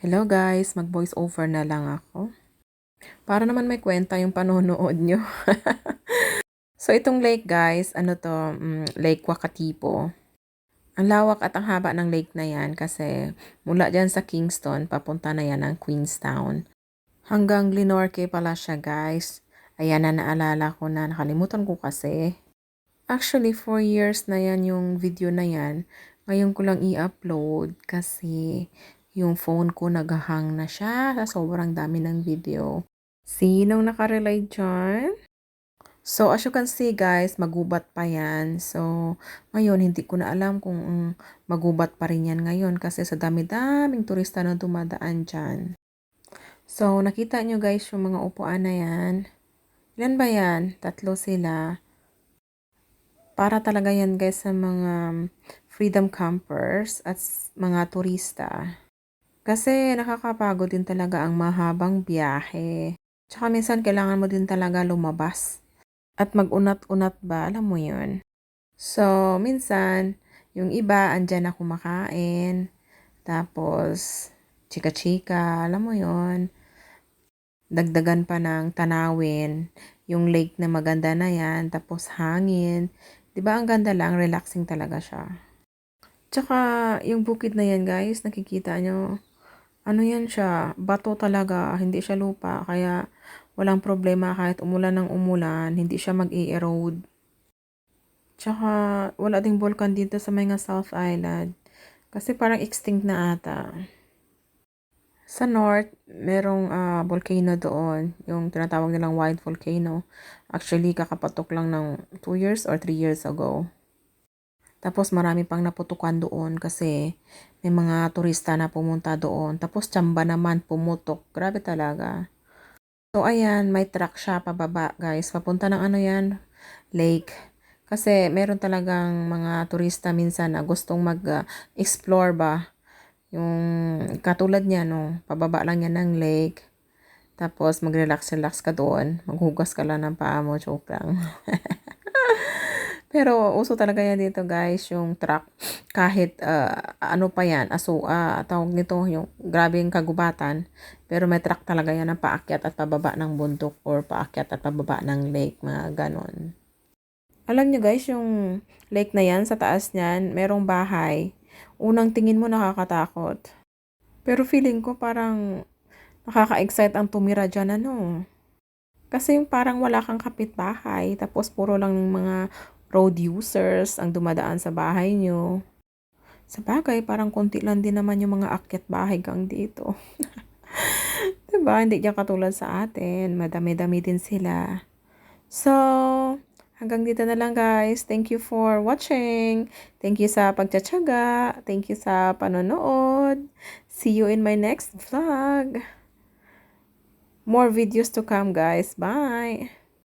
Hello guys, mag-voice over na lang ako. Para naman may kwenta yung panonood nyo. so itong lake guys, ano to, um, Lake Wakatipo. Ang lawak at ang haba ng lake na yan kasi mula dyan sa Kingston, papunta na yan ng Queenstown. Hanggang Glenorchy pala siya guys. Ayan na naalala ko na, nakalimutan ko kasi. Actually, 4 years na yan yung video na yan. Ngayon ko lang i-upload kasi yung phone ko naghahang na siya sa sobrang dami ng video. Sinong nakarelay dyan? So, as you can see guys, magubat pa yan. So, ngayon, hindi ko na alam kung um, magubat pa rin yan ngayon kasi sa dami-daming turista na dumadaan dyan. So, nakita nyo guys yung mga upuan na yan. Ilan ba yan? Tatlo sila. Para talaga yan guys sa mga freedom campers at mga turista. Kasi nakakapagod din talaga ang mahabang biyahe. Tsaka minsan kailangan mo din talaga lumabas. At mag-unat-unat ba, alam mo yun. So, minsan, yung iba, andyan na kumakain. Tapos, chika-chika, alam mo yon Dagdagan pa ng tanawin. Yung lake na maganda na yan. Tapos, hangin. ba ang ganda lang, relaxing talaga siya. Tsaka, yung bukid na yan guys, nakikita nyo, ano yan siya, bato talaga, hindi siya lupa, kaya walang problema kahit umulan ng umulan, hindi siya mag-i-erode. Tsaka, wala ding volcan dito sa mga South Island, kasi parang extinct na ata. Sa north, merong uh, volcano doon, yung tinatawag nilang white volcano. Actually, kakapatok lang ng 2 years or 3 years ago. Tapos marami pang naputukan doon kasi may mga turista na pumunta doon. Tapos tsamba naman pumutok. Grabe talaga. So ayan, may truck siya pababa guys. Papunta ng ano yan? Lake. Kasi meron talagang mga turista minsan na gustong mag-explore ba. Yung katulad niya no, pababa lang yan ng lake. Tapos mag-relax-relax ka doon. Maghugas ka lang ng paa mo. Joke lang. Pero uso talaga yan dito guys, yung truck. Kahit uh, ano pa yan, aso, uh, tawag nito, yung grabe yung kagubatan. Pero may truck talaga yan ng paakyat at pababa ng bundok or paakyat at pababa ng lake, mga ganon. Alam nyo guys, yung lake na yan, sa taas niyan, merong bahay. Unang tingin mo nakakatakot. Pero feeling ko parang nakaka-excite ang tumira dyan, ano. Kasi yung parang wala kang kapitbahay, tapos puro lang ng mga road users ang dumadaan sa bahay nyo. Sa bagay, parang konti lang din naman yung mga akyat bahay gang dito. diba? Hindi niya katulad sa atin. Madami-dami din sila. So, hanggang dito na lang guys. Thank you for watching. Thank you sa pagtsatsaga. Thank you sa panonood. See you in my next vlog. More videos to come guys. Bye!